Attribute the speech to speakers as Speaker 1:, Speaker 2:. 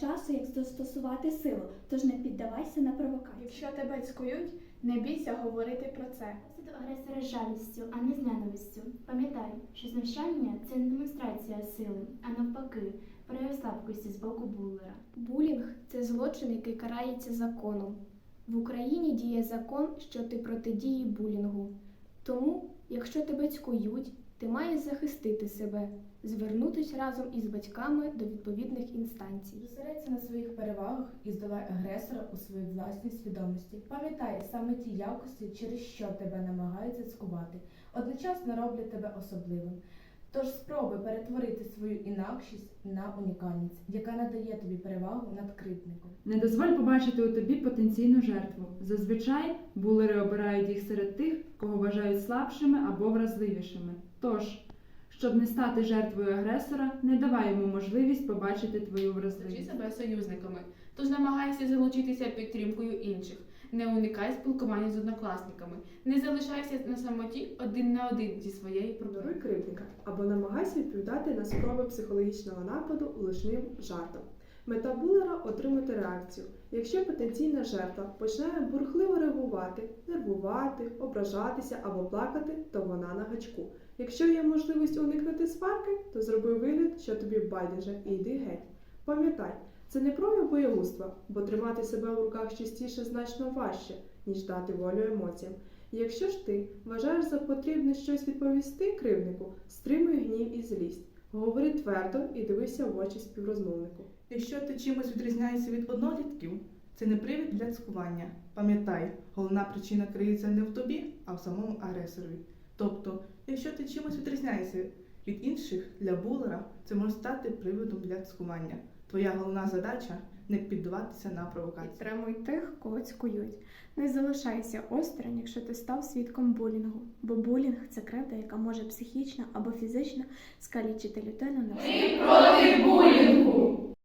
Speaker 1: часу, як застосувати силу, тож не піддавайся на провокації.
Speaker 2: Якщо тебе цькують, не бійся говорити про це.
Speaker 3: До агресора з жалістю, а не з ненавистю. Пам'ятай, що знущання це не демонстрація сили, а навпаки, прояв слабкості з боку булера.
Speaker 4: Булінг це злочин, який карається законом. В Україні діє закон, що ти протидії булінгу. Тому, якщо тебе цькують, ти маєш захистити себе, звернутися разом із батьками до відповідних інстанцій.
Speaker 5: Зосередься на своїх перевагах і здолай агресора у своїй власній свідомості. Пам'ятай саме ті якості, через що тебе намагаються цькувати, одночасно роблять тебе особливим. Тож спробуй перетворити свою інакшість на унікальність, яка надає тобі перевагу над кривдником.
Speaker 6: Не дозволь побачити у тобі потенційну жертву. Зазвичай булери обирають їх серед тих, кого вважають слабшими або вразливішими. Тож, щоб не стати жертвою агресора, не давай йому можливість побачити твою вразливість.
Speaker 7: себе союзниками, тож намагайся залучитися підтримкою інших. Не уникай спілкування з однокласниками, не залишайся на самоті один на один зі своєю проблемою.
Speaker 8: кривдника або намагайся відповідати на спроби психологічного нападу лишним жартом. Мета булера отримати реакцію. Якщо потенційна жертва почне бурхливо реагувати, нервувати, ображатися або плакати, то вона на гачку. Якщо є можливість уникнути сварки, то зроби вигляд, що тобі байдуже, і йди геть. Пам'ятай, це не прояв боягузтва, бо тримати себе в руках частіше значно важче, ніж дати волю емоціям. Якщо ж ти вважаєш за потрібне щось відповісти кривднику, стримуй гнів і злість. Говори твердо і дивися в очі співрозмовнику.
Speaker 9: Якщо ти чимось відрізняєшся від однолітків, це не привід для цькування. Пам'ятай, головна причина криється не в тобі, а в самому агресорові. Тобто, якщо ти чимось відрізняєшся від інших для булера, це може стати приводом для цькування. Твоя головна задача не піддаватися на провокації.
Speaker 4: Підтримуй тих, кого цькують. Не залишайся осторонь, якщо ти став свідком булінгу, бо булінг це кривда, яка може психічно або фізично скалічити людину на
Speaker 10: Проти булінгу!